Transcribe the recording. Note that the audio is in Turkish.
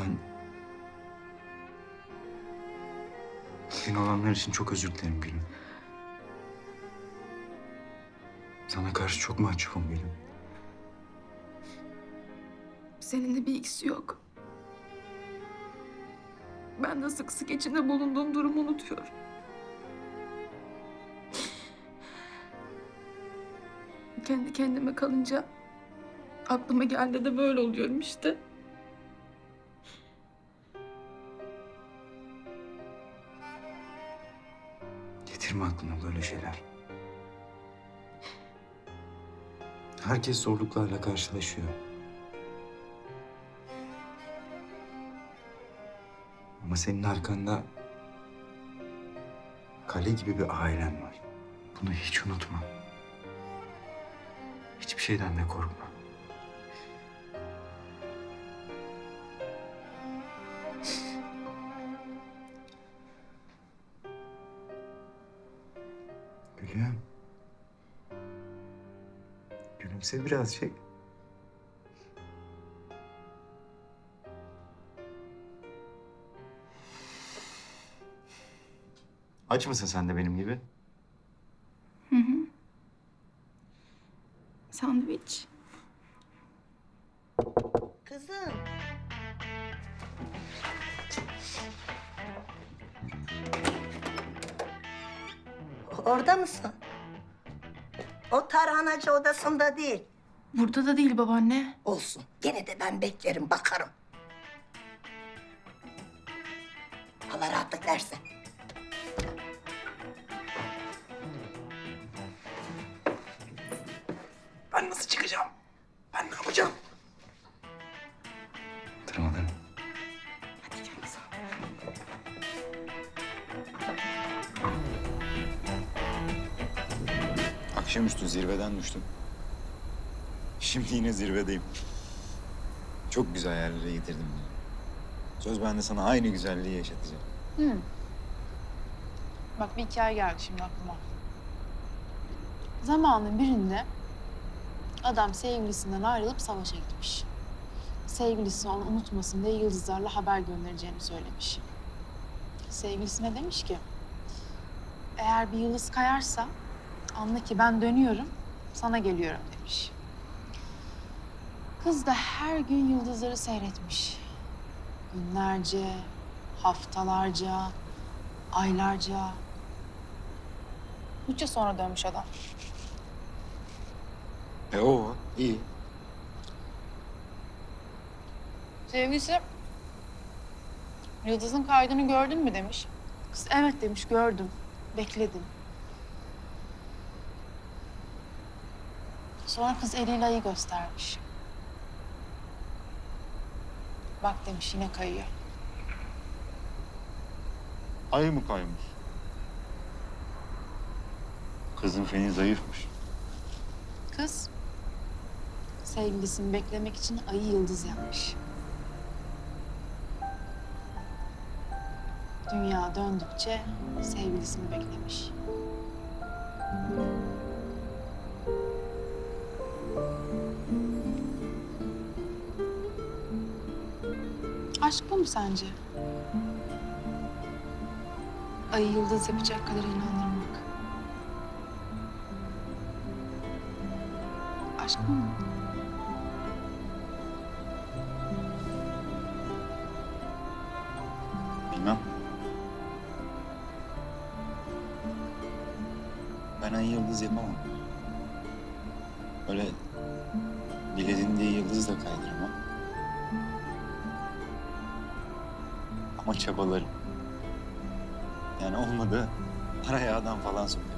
Ben... Senin olanlar için çok özür dilerim Gülüm. Sana karşı çok mahcubum Gülüm. Seninle bir ilgisi yok. Ben de sık sık içinde bulunduğum durumu unutuyorum. Kendi kendime kalınca aklıma geldi de böyle oluyorum işte. Getirme aklına böyle şeyler. Herkes zorluklarla karşılaşıyor. Ama senin arkanda kale gibi bir ailen var. Bunu hiç unutma. Hiçbir şeyden de korkma. Gülüm. Gülümse birazcık. Aç mısın sen de benim gibi? Hı hı. Sandviç. Kızım. Orada mısın? O tarhanacı odasında değil. Burada da değil babaanne. Olsun. Gene de ben beklerim, bakarım. Allah rahatlık versin. Ben nasıl çıkacağım? Ben ne yapacağım? Akşamüstü zirveden düştüm. Şimdi yine zirvedeyim. Çok güzel yerlere getirdim beni. Söz ben de sana aynı güzelliği yaşatacağım. Bak bir hikaye geldi şimdi aklıma. Zamanın birinde adam sevgilisinden ayrılıp savaşa gitmiş. Sevgilisi onu unutmasın diye yıldızlarla haber göndereceğini söylemiş. Sevgilisi ne demiş ki? Eğer bir yıldız kayarsa anla ki ben dönüyorum, sana geliyorum demiş. Kız da her gün yıldızları seyretmiş. Günlerce, haftalarca, aylarca. Üç yıl sonra dönmüş adam. E o iyi. Sevgilisi Yıldız'ın kaydını gördün mü demiş. Kız evet demiş gördüm. Bekledim. Sonra kız eliyle ayı göstermiş. Bak demiş yine kayıyor. Ay mı kaymış? Kızın feni zayıfmış. Kız sevgilisini beklemek için ayı yıldız yapmış. Dünya döndükçe sevgilisini beklemiş. Aşk bu mu sence? Ayı yıldız yapacak kadar inandırmak. Aşk bu mu? Bilmem. Ben ay yıldız yapamam. Öyle diledin diye yıldız da kaydıramam. Ama çabalarım. Yani olmadı para yağdan falan sokarım.